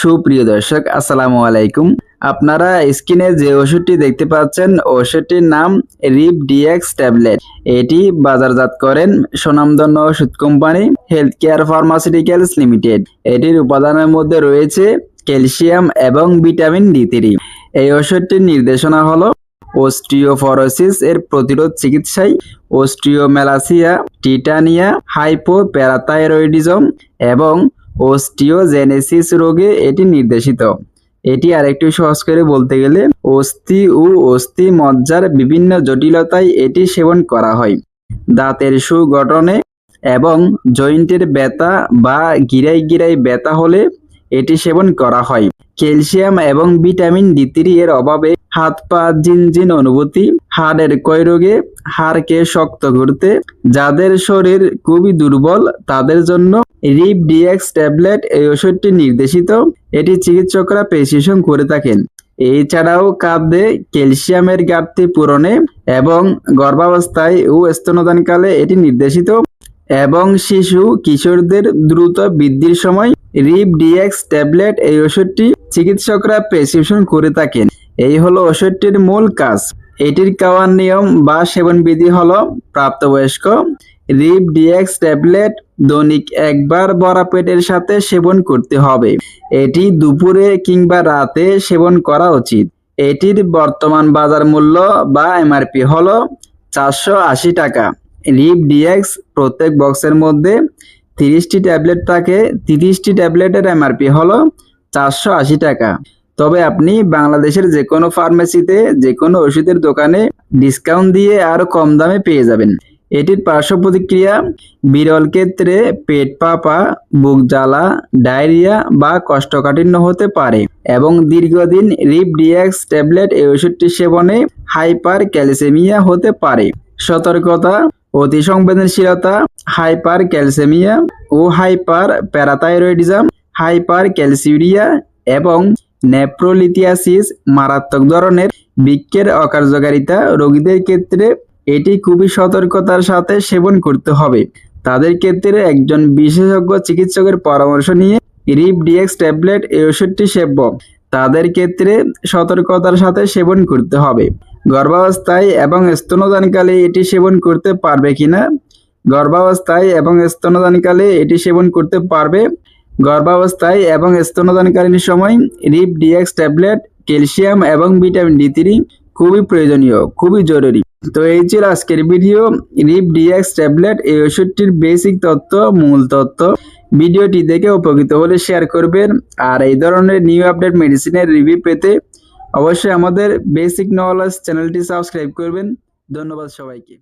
সুপ্রিয় দর্শক, আসসালামু আলাইকুম। আপনারা স্ক্রিনে যে ওষুধটি দেখতে পাচ্ছেন, ওষুধটির নাম রিপ ডিএক্স ট্যাবলেট। এটি বাজারজাত করেন সুনামধন্য ওষুধ company health care pharmaceuticals limited. এটির উপাদানের মধ্যে রয়েছে ক্যালসিয়াম এবং ভিটামিন ডি থ্রি। এই ওষুধটির নির্দেশনা হলো ওস্টিওফরোসিস এর প্রতিরোধ চিকিৎসায় ওস্টিওমেলাসিয়া টিটানিয়া হাইপোপ্যারাথাইরয়েডিজম এবং ওস্টিওজেনেসিস রোগে এটি নির্দেশিত। এটি আরেকটু সহজ করে বলতে গেলে অস্থি ও অস্থি মজ্জার বিভিন্ন জটিলতায় এটি সেবন করা হয়। দাঁতের সুগঠনে এবং জয়েন্টের ব্যথা বা গিরাই গিরাই ব্যথা হলে এটি সেবন করা হয়। ক্যালসিয়াম এবং ভিটামিন ডি থ্রি এর অভাবে হাত পা, জিনজিন অনুভূতি, হাড়ের ক্ষয় রোগে হাড়কে শক্ত করতে, যাদের শরীর খুবই দুর্বল তাদের জন্য রিপ ডিএক্স ট্যাবলেট এই ওষুধটি নির্দেশিত। এটি চিকিৎসকরা প্রেসক্রিপশন করে থাকেন। এছাড়াও খাদ্যে ক্যালসিয়ামের ঘাটতি পূরণে এবং গর্ভাবস্থায় ও স্তনদানকালে এটি নির্দেশিত। এবং শিশু কিশোরদের দ্রুত বৃদ্ধির সময় রিপ ডিএক্স ট্যাবলেট এই ওষুধটি চিকিৎসকরা প্রেসক্রিপশন করে থাকেন। এই হলো ওষুধটির মূল কাজ। এটির খাওয়ার নিয়ম বা সেবন বিধি হলো প্রাপ্তবয়স্ক রিপ ডিএক্স ট্যাবলেট দৈনিক একবার বড়া পেটের সাথে সেবন করতে হবে। এটি দুপুরে কিংবা রাতে সেবন করা উচিত। এটির বর্তমান বাজার মূল্য বা এমআরপি হল চারশো আশি টাকা। রিপ ডিএক্স প্রত্যেক বক্সের মধ্যে তিরিশটি ট্যাবলেট থাকে। তিরিশটি ট্যাবলেটের এমআরপি হল চারশো আশি টাকা। তবে আপনি বাংলাদেশের যে কোনো ফার্মেসিতে যে কোনো ওষুধের দোকানে ডিসকাউন্ট দিয়ে আরও কম দামে পেয়ে যাবেন। এটির পার্শ্ব প্রতিক্রিয়া বিরল ক্ষেত্রে পেট পাপা, বুক জ্বালা, ডায়রিয়া বা কষ্টকাঠিন্য হতে পারে এবং দীর্ঘদিন রিপ ডিএক্স ট্যাবলেট এই ওষুধটি সেবনে হাইপার ক্যালসেমিয়া হতে পারে। সতর্কতা, অতি সংবেদনশীলতা হাইপার ক্যালসেমিয়া ও হাইপার প্যারাথাইরয়েডিজম হাইপার ক্যালসিউরিয়া এবং নেপ্রোলিথিয়াসিস মারাত্মক ধরনের বৃক্ষের অকার্যকারিতা রোগীদের ক্ষেত্রে এটি খুবই সতর্কতার সাথে সেবন করতে হবে। তাদের ক্ষেত্রে একজন বিশেষজ্ঞ চিকিৎসকের পরামর্শ নিয়ে রিপ ডিএক্স ট্যাবলেট এই ওষুধটি সেব্য তাদের ক্ষেত্রে সতর্কতার সাথে সেবন করতে হবে। গর্ভাবস্থায় এবং স্তনদানকালে এটি সেবন করতে পারবে কিনা? গর্ভাবস্থায় এবং স্তনদানকালে এটি সেবন করতে পারবে? গর্ভাবস্থায় এবং স্তনদানকালীন সময় রিপ ডিএক্স ট্যাবলেট, ক্যালসিয়াম এবং ভিটামিন ডি থ্রি খুবই প্রয়োজনীয়, খুবই জরুরি। তো এই ছিল আজকের ভিডিও, রিপ ডিএক্স ট্যাবলেট, এই ওষুধটির বেসিক তত্ত্ব, মূল তত্ত্ব। ভিডিওটি দেখে উপকৃত হলে শেয়ার করবেন, আর এই ধরনের নিউ আপডেট মেডিসিনের রিভিউ পেতে অবশ্যই আমাদের বেসিক নলেজ চ্যানেলটি সাবস্ক্রাইব করবেন। ধন্যবাদ সবাইকে।